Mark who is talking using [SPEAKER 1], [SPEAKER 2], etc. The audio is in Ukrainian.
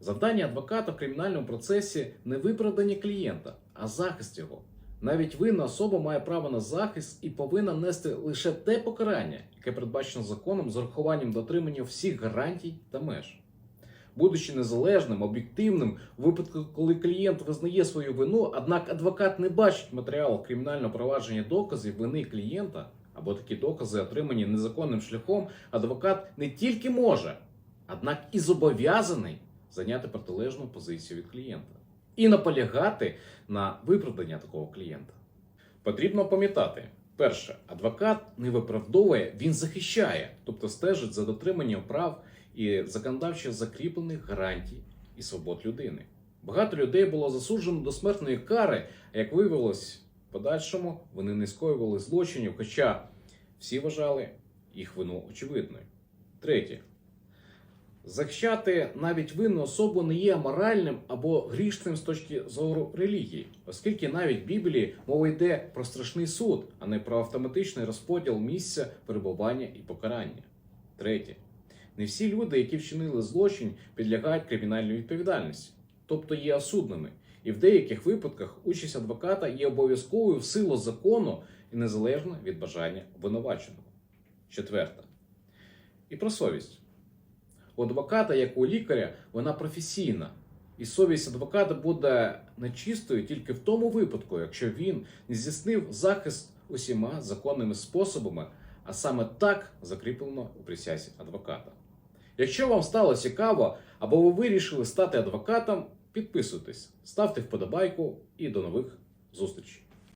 [SPEAKER 1] Завдання адвоката в кримінальному процесі не виправдання клієнта, а захист його. Навіть винна особа має право на захист і повинна нести лише те покарання, яке передбачено законом з урахуванням дотримання всіх гарантій та меж. Будучи незалежним, об'єктивним, у випадку, коли клієнт визнає свою вину, однак адвокат не бачить в матеріалах кримінального провадження доказів вини клієнта або такі докази, отримані незаконним шляхом, адвокат не тільки може, однак і зобов'язаний зайняти протилежну позицію від клієнта і наполягати на виправдання такого клієнта. Потрібно пам'ятати, перше, адвокат не виправдовує, він захищає, тобто стежить за дотриманням прав і законодавчо закріплених гарантій і свобод людини. Багато людей було засуджено до смертної кари, а як виявилось, в подальшому вони не скоювали злочинів, хоча всі вважали їх вину очевидною. Третє. Захищати навіть винну особу не є моральним або грішним з точки зору релігії, оскільки навіть в Біблії мова йде про страшний суд, а не про автоматичний розподіл місця перебування і покарання. Третє. Не всі люди, які вчинили злочин, підлягають кримінальній відповідальності, тобто є осудними. І в деяких випадках участь адвоката є обов'язковою в силу закону і незалежно від бажання обвинуваченого. Четверте. І про совість. У адвоката, як у лікаря, вона професійна. І совість адвоката буде нечистою тільки в тому випадку, якщо він не здійснив захист усіма законними способами, а саме так закріплено у присязі адвоката. Якщо вам стало цікаво або ви вирішили стати адвокатом, підписуйтесь, ставте вподобайку і до нових зустрічей.